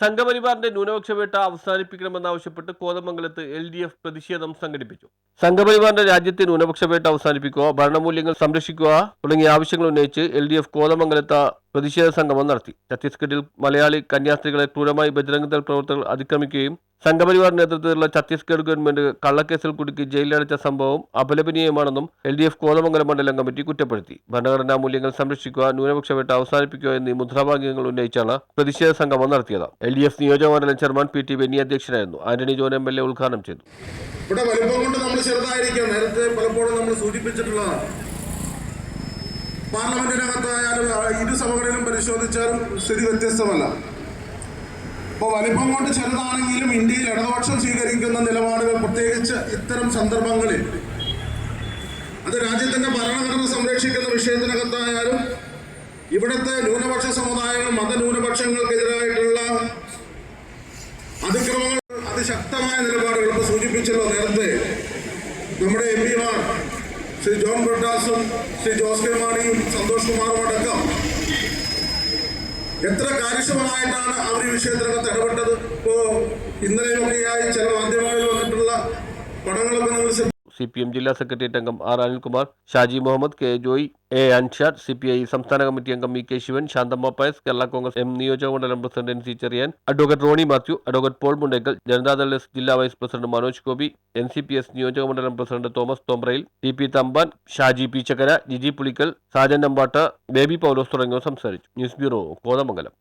സംഘപരിവാറിന്റെ ന്യൂനപക്ഷ വേട്ട അവസാനിപ്പിക്കണമെന്നാവശ്യപ്പെട്ട് കോതമംഗലത്ത് എൽ ഡി എഫ് പ്രതിഷേധം സംഘടിപ്പിച്ചു സംഘപരിവാറിന്റെ രാജ്യത്തെ ന്യൂനപക്ഷ വേട്ട അവസാനിപ്പിക്കുക ഭരണമൂല്യങ്ങൾ സംരക്ഷിക്കുക തുടങ്ങിയ ആവശ്യങ്ങൾ ഉന്നയിച്ച് എൽ ഡി എഫ് കോതമംഗലത്ത് പ്രതിഷേധ സംഗമം നടത്തി. ഛത്തീസ്ഗഡിൽ മലയാളി കന്യാസ്ത്രീകളെ ക്രൂരമായി ബജരംഗ് ദൾ പ്രവർത്തകർ അതിക്രമിക്കുകയും സംഘപരിവാർ നേതൃത്വത്തിലുള്ള ഛത്തീസ്ഗഡ് ഗവൺമെന്റ് കള്ളക്കേസിൽ കുടുക്കി ജയിലിലടച്ച സംഭവം അപലപനീയമാണെന്നും എൽ ഡി എഫ് കോതമംഗലം മണ്ഡലം കമ്മിറ്റി കുറ്റപ്പെടുത്തി. ഭരണഘടനാ മൂല്യങ്ങൾ സംരക്ഷിക്കുക ന്യൂനപക്ഷ വേട്ട അവസാനിപ്പിക്കുക എന്നീ മുദ്രാവാക്യങ്ങൾ ഉന്നയിച്ചാണ് പ്രതിഷേധ സംഗമം നടത്തിയത്. എൽ ഡി എഫ് നിയോജക മണ്ഡലം ചെയർമാൻ പി ടി ബെന്നി അധ്യക്ഷനായിരുന്നു. Antony John M L A ഉദ്ഘാടനം ചെയ്തു. ഇവിടെ കൊണ്ട് നമ്മൾ ചെറുതായിരിക്കാം. നേരത്തെ പലപ്പോഴും നമ്മൾ സൂചിപ്പിച്ചിട്ടുള്ളതാണ്. പാർലമെന്റിനകത്തായാലും ഇരു സഭകളിലും പരിശോധിച്ചാലും സ്ഥിതി വ്യത്യസ്തമല്ല. ഇപ്പോൾ വലിപ്പം കൊണ്ട് ചെറുതാണെങ്കിലും ഇന്ത്യയിൽ ഇടതുപക്ഷം സ്വീകരിക്കുന്ന നിലപാടുകൾ പ്രത്യേകിച്ച് ഇത്തരം സന്ദർഭങ്ങളിൽ. അത് രാജ്യത്തിന്റെ ഭരണഘടന സംരക്ഷിക്കുന്ന വിഷയത്തിനകത്തായാലും ഇവിടുത്തെ ന്യൂനപക്ഷ സമുദായങ്ങൾ മതന്യൂനപക്ഷങ്ങൾക്കെതിരായിട്ടുള്ള അതിക്രമങ്ങൾ അതിശക്തമായ നിലപാടുകൾ ഇപ്പോൾ സൂചിപ്പിച്ചല്ലോ നേരത്തെ. നമ്മുടെ എം പിമാർ ശ്രീ ജോൺ ബ്രിട്ടാസും ശ്രീ ജോസ് കെ മാണിയും സന്തോഷ് കുമാറും അടക്കം എത്ര കാര്യക്ഷമമായിട്ടാണ് അവർ ഈ വിഷയത്തിനകത്ത് ഇടപെട്ടത്? ഇപ്പോ ഇന്നലെയൊക്കെയായി ചില മാധ്യമങ്ങളിൽ വന്നിട്ടുള്ള പടങ്ങളൊക്കെ ശ്രദ്ധ- സി പി എം ജില്ലാ സെക്രട്ടേറിയറ്റ് അംഗം R Anilkumar Shaji Muhammad K Joy A Anshad C P I സംസ്ഥാന കമ്മിറ്റി അംഗം V K Sivan Shanthamma Pius Kerala Congress M നിയോജക മണ്ഡലം president N C Cherian advocate Roni Mathew advocate Paul Mundekkal Janata Dal S ജില്ലാ vice president Manoj Gopi N C P S നിയോജക മണ്ഡലം president Thomas Thombrayil T P Thampan Shaji P Chakkara Jiji Pulikkal Sajan Nambatt Baby Paulose തുടങ്ങിയവർ സംസാരിച്ചു. News bureau Kothamangalam.